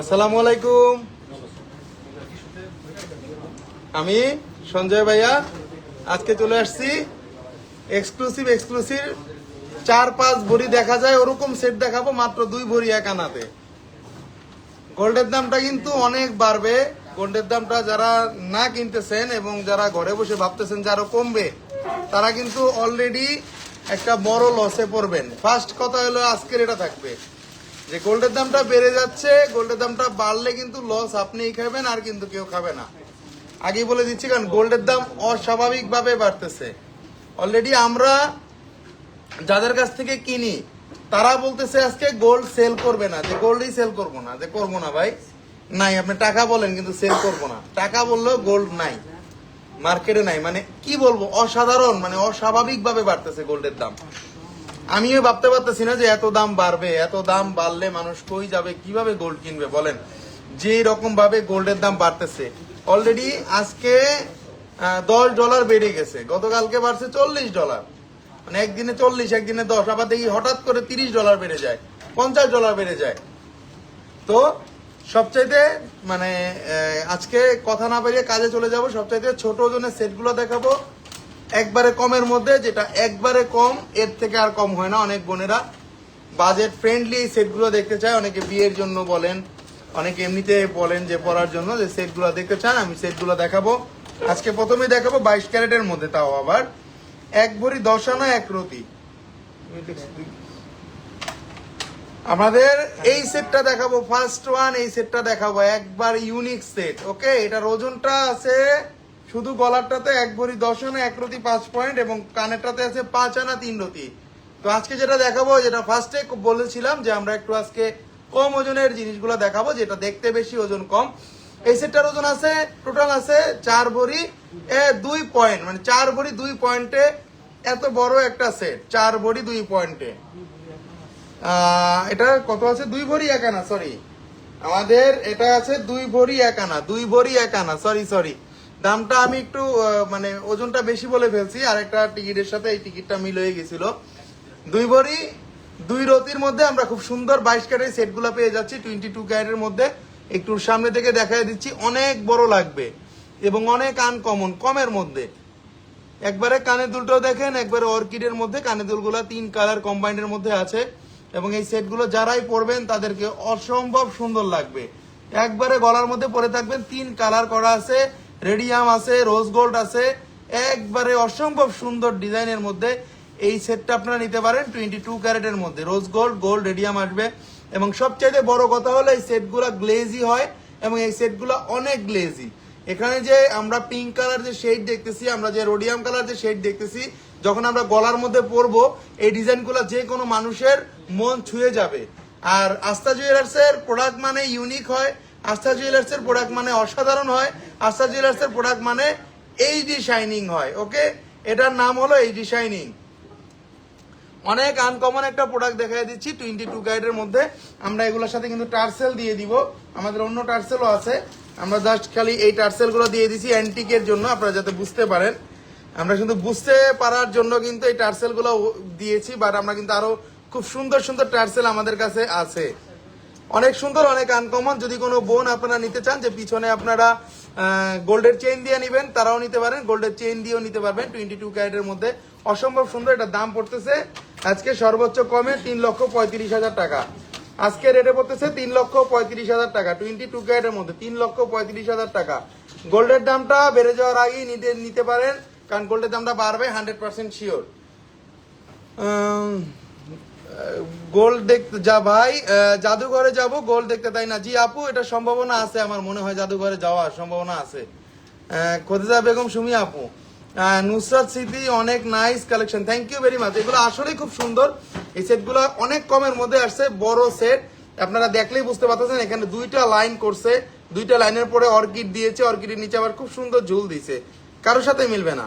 আসসালামু আলাইকুম আমি সঞ্জয় ভাইয়া। আজকে চলে আসছি। এক্সক্লুসিভ এক্সক্লুসিভ চার, পাঁচ ভরি দেখা যায়, ওরকম সেট দেখাবো, মাত্র দুই ভরি এক আনাতে। গোল্ডের দামটা কিন্তু অনেক বাড়বে। গোল্ডের দামটা যারা না কিনতেছেন এবং যারা ঘরে বসে ভাবতেছেন যে আরও কমবে তারা কিন্তু অলরেডি একটা বড় লসে পড়বেন। ফার্স্ট কথা হলো আজকের এটা থাকবে। যে গোল্ডের দামটা বেড়ে যাচ্ছে গোল্ডের দামটা বাড়লে কিন্তু লস আপনিই খাবেন, আর কিন্তু কেউ খাবে না। আগে বলে দিচ্ছি, কারণ গোল্ডের দাম অস্বাভাবিকভাবে বাড়তেছে। অলরেডি আমরা যাদের কাছ থেকে কিনি, তারা বলতেছে আজকে গোল্ড সেল করবে না। যে গোল্ডই সেল করব না। যে করব না ভাই, নাই। আপনি টাকা বলেন, কিন্তু সেল করব না। টাকা বললেও গোল্ড নাই। মার্কেটে নাই মানে কি বলব, অসাধারণ মানে অস্বাভাবিক ভাবে বাড়তেছে গোল্ডের দাম। আমিও ভাবতে পারতেছি না যে এত দাম বাড়বে, এত দাম বাড়লে মানুষ কই যাবে, কীভাবে গোল্ড কিনবে, বলেন। যে রকম ভাবে গোল্ডের দাম বাড়তেছে। অলরেডি আজকে দশ ডলার বেড়ে গেছে, গতকালকে বাড়ছে চল্লিশ ডলার। মানে একদিনে চল্লিশ, একদিনে দশ, আবার দেখি হঠাৎ করে তিরিশ ডলার বেড়ে যায়, পঞ্চাশ ডলার বেড়ে যায়। তো সবচাইতে মানে আজকে কথা না বেরিয়ে কাজে চলে যাব, সবচাইতে ছোট ওজনের সেটগুলো দেখাবো। একবারে কমের মধ্যে, যেটা একবারে কম, এর থেকে আর কম হয় না, অনেক বোনেরা। বাজেট ফ্রেন্ডলি এই সেটগুলো দেখতে চায়, অনেকে বিয়ের জন্য বলেন, অনেকে এমনিতে বলেন যে পড়ার জন্য যে সেটগুলো দেখতে চান, আমি সেটগুলো দেখাবো। আজকে প্রথমেই দেখাবো বাইশ ক্যারেটের মধ্যে তাও আবার। এক ভরি দশ আনা, এক রতি। আমাদের এই সেটটা দেখাবো ফার্স্ট ওয়ান এই সেটটা দেখাবো, একবার ইউনিক সেট ওকে এটার ওজনটা আছে, শুধু গলারটাতে এক ভরি দশ আনা, এক রতি পাঁচ পয়েন্ট এবং কানেরটাতে আছে পাঁচ আনা, তিন রতি। তো আজকে যেটা দেখাবো, যেটা ফার্স্টে বলেছিলাম যে আমরা একটু আজকে কম ওজনের জিনিসগুলো দেখাবো, যেটা দেখতে বেশি ওজন কম। এই সেটটার ওজন আছে টোটাল আছে চার ভরি দুই পয়েন্ট মানে চার ভরি দুই পয়েন্টে এত বড় একটা সেট চার ভরি দুই পয়েন্টে এটা কত আছে? দুই ভরি এক আনা সরি আমাদের এটা আছে দুই ভরি এক আনা, দুই ভরি এক আনা সরি সরি দামটা আমি একটু মানে ওজনটা বেশি বলে ফেলছি আর একটা টিকিটের সাথে এই টিকিটটা মিল হয়ে গেছিল। দুই ভরি, দুই রতির মধ্যে আমরা খুব সুন্দর বাইশ ক্যারের সেটগুলো পেয়ে যাচ্ছি, টোয়েন্টি টু ক্যারেটের মধ্যে। একটু সামনে থেকে দেখাই দিচ্ছি, অনেক বড় লাগবে এবং অনেক আনকমন কমের মধ্যে। একবারে কানে দুলটাও দেখেন, একবারে অর্কিডের মধ্যে, কানে দুলগুলা তিন কালার কম্বাইন্ডের মধ্যে আছে। এবং এই সেটগুলো যারাই পরবেন, তাদেরকে অসম্ভব সুন্দর লাগবে। একবারে গলার মধ্যে পরে থাকবেন, তিন কালার করা আছে, রেডিয়াম আছে, রোজ গোল্ড আছে, একবারে অসম্ভব সুন্দর ডিজাইনের মধ্যে এই সেটটা আপনারা নিতে পারেন টোয়েন্টি টু ক্যারেটের মধ্যে। রোজ গোল্ড গোল্ড, রেডিয়াম আসবে। এবং সবচাইতে বড় কথা হলো, এই সেটগুলো গ্লেজি হয়, এবং এই সেটগুলো অনেক গ্লেজি এখানে যে আমরা পিঙ্ক কালার যে শেড দেখতেছি, আমরা যে রোডিয়াম কালার যে শেড দেখতেছি, যখন আমরা গলার মধ্যে পরবো, এই ডিজাইনগুলো যে কোনো মানুষের মন ছুঁয়ে যাবে। আর আস্থা জুয়েলার্স এর প্রোডাক্ট মানে ইউনিক হয় আস্থা জুয়েলার্স এর প্রোডাক্ট মানে অসাধারণ হয় আস্থা জুয়েলার্স এর প্রোডাক্ট মানে এইচডি শাইনিং হয় ওকে এটার নাম হলো এইচডি শাইনিং অনেক আনকমন একটা প্রোডাক্ট দেখাই দিচ্ছি টোয়েন্টি টু গাইডের মধ্যে। আমরা এগুলোর সাথে কিন্তু টার্সেল দিয়ে দিব। আমাদের অন্য টার্সেলও আছে। আমরা জাস্ট খালি এই টার্সেলগুলো দিয়ে দিছি অ্যান্টিকের জন্য, আপনারা যাতে বুঝতে পারেন। আমরা কিন্তু বুঝতে পারার জন্য কিন্তু এই টার্সেলগুলো দিয়েছি বাট আমরা কিন্তু আরও খুব সুন্দর সুন্দর টার্সেল আমাদের কাছে আছে। অনেক সুন্দর, অনেক আনকমন যদি কোনো বোন আপনারা নিতে চান যে পিছনে আপনারা গোল্ডের চেইন দিয়ে নেবেন, তারাও নিতে পারেন। গোল্ডের চেইন দিয়েও নিতে পারবেন টোয়েন্টি টু ক্যারেটের মধ্যে। অসম্ভব সুন্দর, এটা দাম পড়তেছে আজকে সর্বোচ্চ কমে তিন লক্ষ পঁয়ত্রিশ হাজার টাকা। আজকে রেটে পড়তেছে তিন লক্ষ পঁয়ত্রিশ হাজার টাকা। টোয়েন্টি টু ক্যারেটের মধ্যে তিন লক্ষ পঁয়ত্রিশ হাজার টাকা। গোল্ডের দামটা বেড়ে যাওয়ার আগেই নিতে নিতে পারেন, কারণ গোল্ডের দামটা বাড়বে হান্ড্রেড পার্সেন্ট শিওর গোল্ড দেখতে যা ভাই জাদুঘরে যাব গোল্ড দেখতে তাই না? জি আপু, এটা সম্ভাবনা আছে আমার, মনে হয় জাদুঘরে যাওয়ার সম্ভাবনা আছে। খদিজা বেগম সুমি আপু? নুসরাত স্মৃতি অনেক nice collection thank you very much এগুলো আসলেই খুব সুন্দর। এই সেটগুলো অনেক কমের মধ্যে আসছে, বড় সেট আপনারা দেখলেই বুঝতে পারতেছেন, এখানে দুইটা লাইন করছে। দুইটা লাইনের পরে অর্কিড দিয়েছে, অর্কিডের নিচে আবার খুব সুন্দর ঝুল দিয়েছে কারোর সাথে মিলবে না।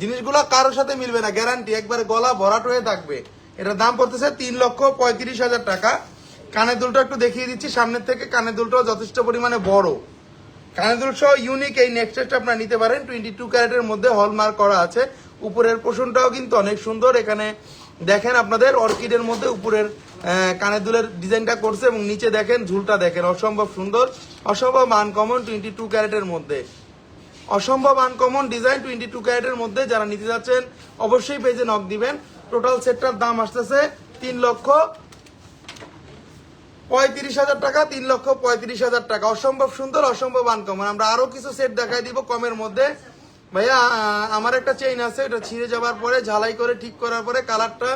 জিনিসগুলো কারোর সাথে মিলবে না গ্যারান্টি একবারে গলা ভরাট হয়ে থাকবে। এটার দাম পড়তেছে তিন লক্ষ পঁয়ত্রিশ হাজার টাকা। কানের দুলটা একটু দেখিয়ে দিচ্ছি, সামনের থেকে কানের দুলটাও যথেষ্ট পরিমাণে বড়। কানের দুল সহ ইউনিক এই নেক্সটেসটা আপনারা নিতে পারেন। টোয়েন্টি টু ক্যারেটের মধ্যে হলমার্ক করা আছে। উপরের পোষণটাও কিন্তু অনেক সুন্দর। এখানে দেখেন আপনাদের অর্কিডের মধ্যে উপরের কানের দুলের ডিজাইনটা করছে এবং নিচে দেখেন ঝুলটা দেখেন। অসম্ভব সুন্দর। অসম্ভব আনকমন টোয়েন্টি টু ক্যারেটের মধ্যে। অসম্ভব আনকমন ডিজাইন টোয়েন্টি টু ক্যারেটের মধ্যে যারা নিতে যাচ্ছেন, অবশ্যই পেজে নক দিবেন। টোটাল সেটটার দাম আসতেছে তিন লক্ষ পঁয়ত্রিশ হাজার টাকা, তিন লক্ষ পঁয়ত্রিশ হাজার টাকা। অসম্ভব সুন্দর, অসম্ভব আনকমন আমরা আরও কিছু সেট দেখাই দিব কমের মধ্যে। ভাইয়া, আমার একটা চেইন আছে, এটা ছিঁড়ে যাওয়ার পরে, ঝালাই করে ঠিক করার পরে কালারটা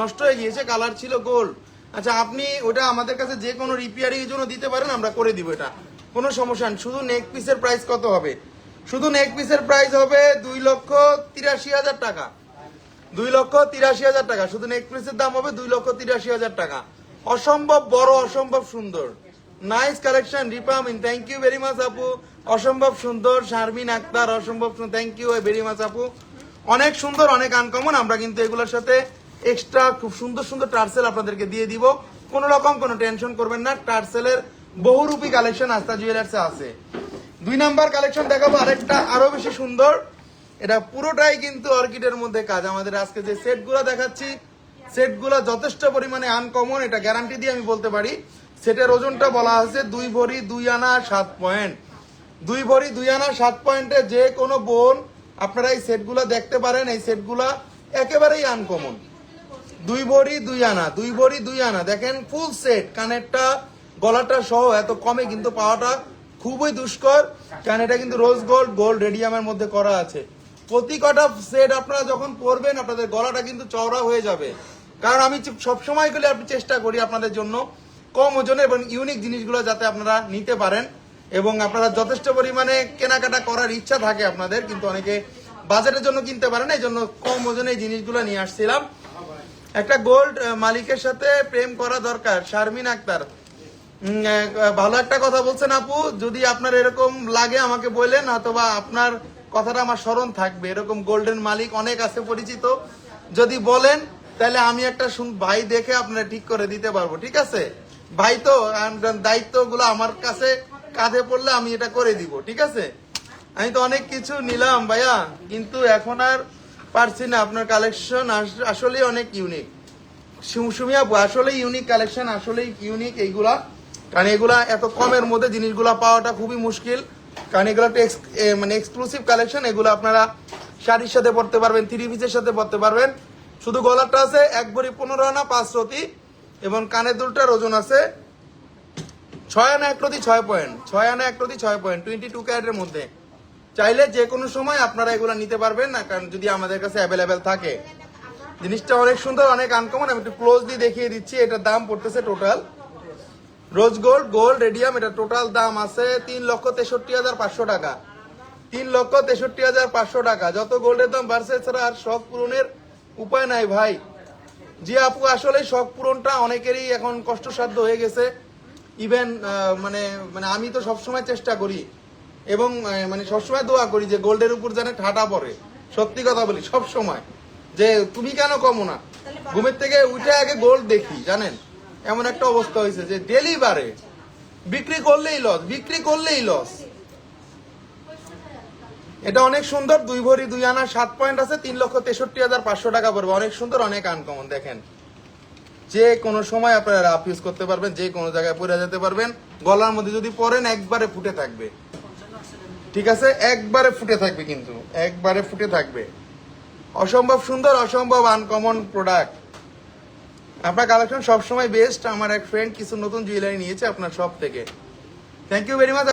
নষ্ট হয়ে গিয়েছে। কালার ছিল গোল্ড আচ্ছা আপনি ওটা আমাদের কাছে যে কোনো রিপেয়ারিং এর জন্য দিতে পারেন, আমরা করে দিব এটা। কোনো সমস্যা নেই। শুধু নেক পিসের প্রাইস কত হবে? শুধু নেক পিসের প্রাইস হবে দুই লক্ষ তিরাশি হাজার টাকা। দুই লক্ষ তিরাশি হাজার টাকা। শুধু নেক পিসের দাম হবে দুই লক্ষ তিরাশি হাজার টাকা। অসম্ভব বড়, অসম্ভব সুন্দর। নাইস কালেকশন রিপামিন থ্যাংক ইউ ভেরি মাচ আপু অসম্ভব সুন্দর শারমিন আক্তার অসম্ভব সুন্দর থ্যাংক ইউ ভেরি মাচ আপু অনেক সুন্দর, অনেক আনকমন আমরা কিন্তু এগুলোর সাথে এক্সট্রা খুব সুন্দর সুন্দর টার্সেল আপনাদেরকে দিয়ে দিব। কোনো রকম কোনো টেনশন করবেন না টার্সেলের বহুরূপী কালেকশন আস্থা জুয়েলার্সে আছে। দুই নাম্বার কালেকশন দেখাবো আরেকটা আরও বেশি সুন্দর। এটা পুরোটাই কিন্তু অর্কিডের মধ্যে কাজ। আমাদের আজকে যে সেটগুলো দেখাচ্ছি সেটগুলো যথেষ্ট পরিমাণে আনকমন এটা গ্যারান্টি দিয়ে আমি বলতে পারি। সেটের ওজনটা বলা আছে দুই ভরি দুই আনা সাত পয়েন্ট দুই ভরি দুই আনা সাত পয়েন্টে যে কোনো বোন আপনারা এই সেটগুলো দেখতে পারেন, এই সেটগুলো একেবারেই আনকমন দুই ভরি দুই আনা, দুই ভরি দুই আনা। দেখেন ফুল সেট কানেরটা, গলাটা সহ এত কমে কিন্তু পাওয়াটা খুবই দুষ্কর। কারণ এটা কিন্তু রোজ গোল্ড গোল্ড রেডিয়ামের মধ্যে করা আছে। প্রতি সেট আপনারা যখন পরবেন, আপনাদের গলাটা কিন্তু চওড়া হয়ে যাবে। কারণ আমি সব সময় করে আপনি চেষ্টা করি আপনাদের জন্য কম ওজনে এবং ইউনিক জিনিসগুলো যাতে আপনারা নিতে পারেন। এবং আপনারা যথেষ্ট পরিমাণে কেনাকাটা করার ইচ্ছা থাকে আপনাদের, কিন্তু অনেকে বাজেটের জন্য কিনতে পারেন এই জন্য কম ওজনে এই জিনিসগুলো নিয়ে আসছিলাম। একটা গোল্ড মালিকের সাথে প্রেম করা দরকার, শারমিন আক্তার। ভালো একটা কথা বলছেন আপু, যদি আপনার এরকম লাগে আমাকে বললেন, অথবা আপনার কথাটা আমার স্মরণ থাকবে। এরকম গোল্ডেন মালিক অনেক আছে পরিচিত। যদি বলেন, তাহলে আমি একটা ভাই দেখে আপনার ঠিক করে দিতে পারব, ঠিক আছে? ভাই তো দায়িত্বগুলো আমার কাছে কাঁধে পড়লে আমি এটা করে দিব, ঠিক আছে? আমি তো অনেক কিছু নিলাম ভাইয়া, কিন্তু এখন আর পারছি না। আপনার কালেকশন আসলে অনেক ইউনিক সুমি আসলে ইউনিক কালেকশন আসলেই ইউনিক এইগুলা। কারণ এগুলা এত কমের মধ্যে জিনিসগুলা পাওয়াটা খুবই মুশকিল। কারণ এগুলো একটা মানে এক্সক্লুসিভ কালেকশন এগুলো আপনারা শাড়ির সাথে পড়তে পারবেন থ্রি পিসের সাথে পড়তে পারবেন। শুধু গলাটা আছে, এক ভরি পনেরো আনা, পাঁচ রতি, এবং কানের দুলটার ওজন আছে ছয় আনা, এক রতি, ছয় পয়েন্ট ছয় আনা, এক রতি, ছয় পয়েন্ট টোয়েন্টি টু ক্যারেটের মধ্যে। চাইলে যে কোনো সময় আপনারা এগুলো নিতে পারবেন না, কারণ যদি আমাদের কাছে অ্যাভেলেবেল থাকে। জিনিসটা অনেক সুন্দর, অনেক আনকমন আমি একটু ক্লোজলি দেখিয়ে দিচ্ছি, এটার দাম পড়তেছে total rose gold gold radium এটা টোটাল দাম আছে তিন লক্ষ তেষট্টি হাজার পাঁচশো টাকা। তিন লক্ষ তেষট্টি হাজার পাঁচশো টাকা। যত গোল্ডের দাম বাড়ছে ছাড়া আর শখ পূরণের উপায় নাই ভাই। জি আপু আসলে শখ পূরণটা অনেকেরই এখন কষ্টসাধ্য হয়ে গেছে। ইভেন মানে মানে আমি তো সবসময় চেষ্টা করি। এবং মানে সবসময় দোয়া করি যে গোল্ডের উপর যেন ঠাটা পড়ে। সত্যি কথা বলি সব সময় যে তুমি কেন কমো না? ঘুমের থেকে উঠে আগে গোল্ড দেখি জানেন? এমন একটা অবস্থা হয়েছে যে ডেলি বাড়ে বিক্রি করলেই লস, বিক্রি করলেই লস। এটা অনেক সুন্দর, দুই ভরি দুই আনা, সাত পয়েন্ট আছে, তিন লক্ষ তেষট্টি হাজার পাঁচশো টাকা পড়বে। অনেক সুন্দর, অনেক আনকমন দেখেন। যে কোনো সময় আপনারা রাফ ইউজ করতে পারবেন, যে কোনো জায়গায় পরে যেতে পারবেন। গলার মধ্যে যদি পরেন একবারে ফুটে থাকবে। ঠিক আছে? একবারে ফুটে থাকবে কিন্তু, একবারে ফুটে থাকবে। অসম্ভব সুন্দর, অসম্ভব আনকমন প্রোডাক্ট আপনার কালেকশন সবসময় বেস্ট আমার এক ফ্রেন্ড কিছু নতুন জুয়েলারি নিয়েছে আপনার শপ থেকে। Thank you very much